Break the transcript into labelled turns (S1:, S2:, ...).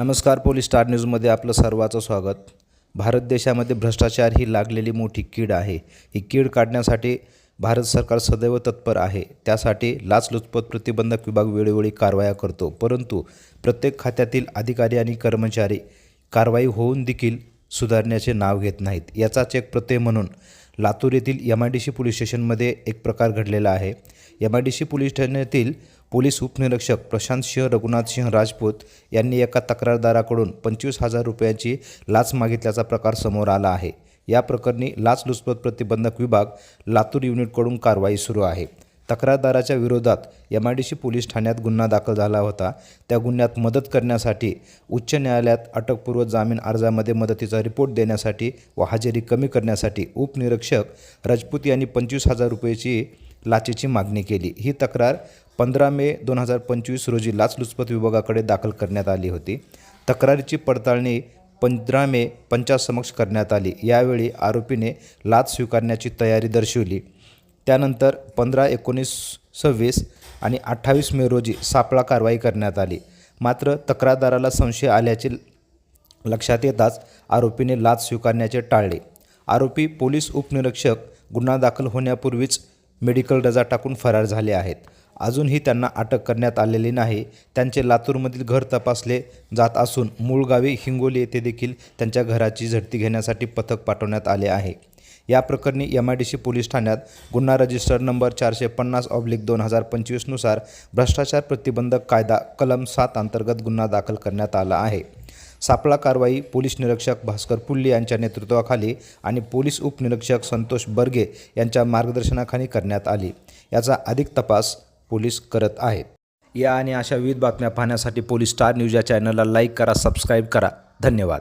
S1: नमस्कार police star न्यूजमध्ये आपलं सर्वाचं स्वागत. भारत देशामध्ये भ्रष्टाचार ही लागलेली मोठी कीड आहे. ही कीड काढण्यासाठी भारत सरकार सदैव तत्पर आहे. त्यासाठी लाचलुचपत प्रतिबंधक विभाग वेळोवेळी कारवाया करतो. परंतु प्रत्येक खात्यातील अधिकारी आणि कर्मचारी कारवाई होऊन देखील सुधारण्याचे नाव घेत नाहीत. याचाच एक प्रत्यय म्हणून लातूर येथील M I D C police स्टेशनमध्ये एक प्रकार घडलेला आहे. M I D C police ठाण्यातील पोलीस उपनिरीक्षक प्रशांत सिंह रघुनाथ सिंह राजपूत यांनी एका तक्रारदाराकडून पंचवीस हजार रुपयांची लाच मागितल्याचा प्रकार समोर आला आहे. या प्रकरणी लाचलुचपत प्रतिबंधक विभाग लातूर युनिटकडून कारवाई सुरू आहे. तक्रारदाराच्या विरोधात M I D C police ठाण्यात गुन्हा दाखल झाला होता. त्या गुन्ह्यात मदत करण्यासाठी उच्च न्यायालयात अटकपूर्व जामीन अर्जामध्ये मदतीचा रिपोर्ट देण्यासाठी व हजेरी कमी करण्यासाठी उपनिरीक्षक राजपूत यांनी पंचवीस हजार रुपयाची लाचेची मागणी केली. ही तक्रार पंधरा मे दोन हजार पंचवीस रोजी लाचलुचपत विभागाकडे दाखल करण्यात आली होती. तक्रारीची पडताळणी पंधरा मे पंचासमक्ष करण्यात आली. यावेळी आरोपीने लाच स्वीकारण्याची तयारी दर्शवली. त्यानंतर पंधरा एकोणीस सव्वीस आणि अठ्ठावीस मे रोजी सापळा कारवाई करण्यात आली. मात्र तक्रारदाराला संशय आल्याचे लक्षात येताच आरोपीने लाच स्वीकारण्याचे टाळले. आरोपी पोलीस उपनिरीक्षक गुन्हा दाखल होण्यापूर्वीच मेडिकल रजा टाकून फरार झाले आहेत. अजूनही त्यांना अटक करण्यात आलेली नाही. त्यांचे लातूरमधील घर तपासले जात असून मूळ गावी हिंगोली येथे देखील त्यांच्या घराची झडती घेण्यासाठी पथक पाठवण्यात आले आहे. या प्रकरणी M I D C police ठाण्यात गुन्हा रजिस्टर नंबर चारशे पन्नास ऑब्लिक दोन हजार पंचवीसनुसार भ्रष्टाचार प्रतिबंधक कायदा कलम सात अंतर्गत गुन्हा दाखल करण्यात आला आहे. सापळा कारवाई पोलीस निरीक्षक भास्कर पुल्ली यांच्या नेतृत्वाखाली आणि पोलीस उपनिरीक्षक संतोष बर्गे यांच्या मार्गदर्शनाखाली करण्यात आली. याचा अधिक तपास पोलीस करत आहेत. या आणि अशा विविध बातम्या पाहण्यासाठी पोलीस स्टार न्यूज या चॅनलला लाईक करा सबस्क्राईब करा. धन्यवाद.